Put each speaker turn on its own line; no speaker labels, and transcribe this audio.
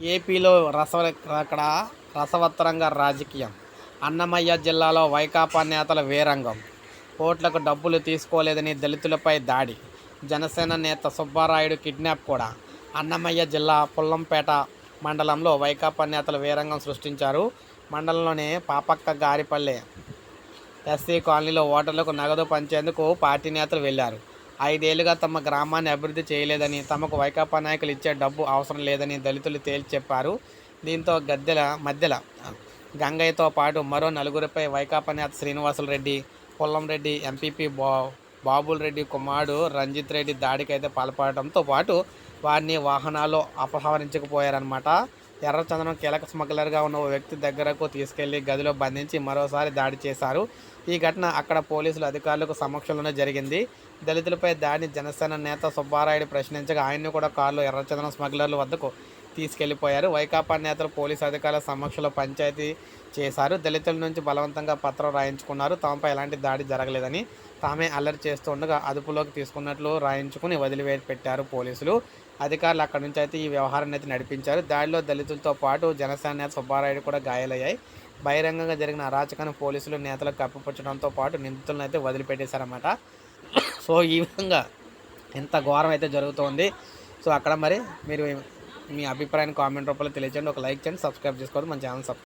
ఏపీలో రస అక్కడ రసవత్తరంగా రాజకీయం. అన్నమయ్య జిల్లాలో వైకాపా నేతల వీరంగం. కోట్లకు డబ్బులు తీసుకోలేదని దళితులపై దాడి. జనసేన నేత సుబ్బారాయుడు కిడ్నాప్ కూడా. అన్నమయ్య జిల్లా పుల్లంపేట మండలంలో వైకాపా నేతలు వీరంగం సృష్టించారు. మండలంలోని పాపక్క గారిపల్లె ఎస్సీ కాలనీలో ఓటర్లకు నగదు పంచేందుకు పార్టీ నేతలు వెళ్ళారు ఐదేళ్ళుగా తమ గ్రామాన్ని అభివృద్ధి చేయలేదని తమకు వైకాపా నాయకులు ఇచ్చే డబ్బు అవసరం లేదని దళితులు తేల్చి చెప్పారు దీంతో గద్దెల మధ్యల గంగయ్యతో పాటు మరో నలుగురిపై వైకాపా నేత శ్రీనివాసులు రెడ్డి పొల్లం రెడ్డి ఎంపీపీ బా బాబుల్ రెడ్డి కుమారుడు రంజిత్ రెడ్డి దాడికైతే పాల్పడటంతో పాటు వారిని వాహనాల్లో అపహరించకపోయారనమాట ఎర్రచందనం కీలక స్మగ్లర్గా ఉన్న ఓ వ్యక్తి దగ్గరకు తీసుకెళ్ళి గదిలో బంధించి మరోసారి దాడి చేశారు. ఈ ఘటన అక్కడ పోలీసులు అధికారులకు సమక్షంలోనే జరిగింది. దళితులపై దాడిని జనసేన నేత సుబ్బారాయుడు ప్రశ్నించగా ఆయన్ని కూడా కారులో ఎర్రచందనం స్మగ్లర్ల వద్దకు తీసుకెళ్ళిపోయారు. వైకాపా నేతలు పోలీసు అధికారుల సమక్షంలో పంచాయతీ చేశారు. దళితుల నుంచి బలవంతంగా పత్రం రాయించుకున్నారు. తమపై ఎలాంటి దాడి జరగలేదని తామే అల్లరి చేస్తూ ఉండగా అదుపులోకి తీసుకున్నట్లు రాయించుకుని వదిలివేసి పెట్టారు పోలీసులు. అధికారులు అక్కడి నుంచి అయితే ఈ వ్యవహారాన్ని అయితే నడిపించారు. దాడిలో దళితులతో పాటు జనసేన నేత సుబ్బారాయుడు కూడా గాయాలయ్యాయి. బహిరంగంగా జరిగిన అరాచకాన్ని పోలీసులు నేతలకు కప్పిపుచ్చడంతో పాటు నిందితులను అయితే వదిలిపెట్టేశారన్నమాట. సో ఈ విధంగా ఎంత ఘోరం అయితే జరుగుతోంది. సో అక్కడ మరి మీరు మీ అభిప్రాయాన్ని కామెంట్ రూపంలో తెలియజేయండి. ఒక లైక్ చేయండి సబ్స్క్రైబ్ చేసుకోవద్దు మన ఛానల్ సబ్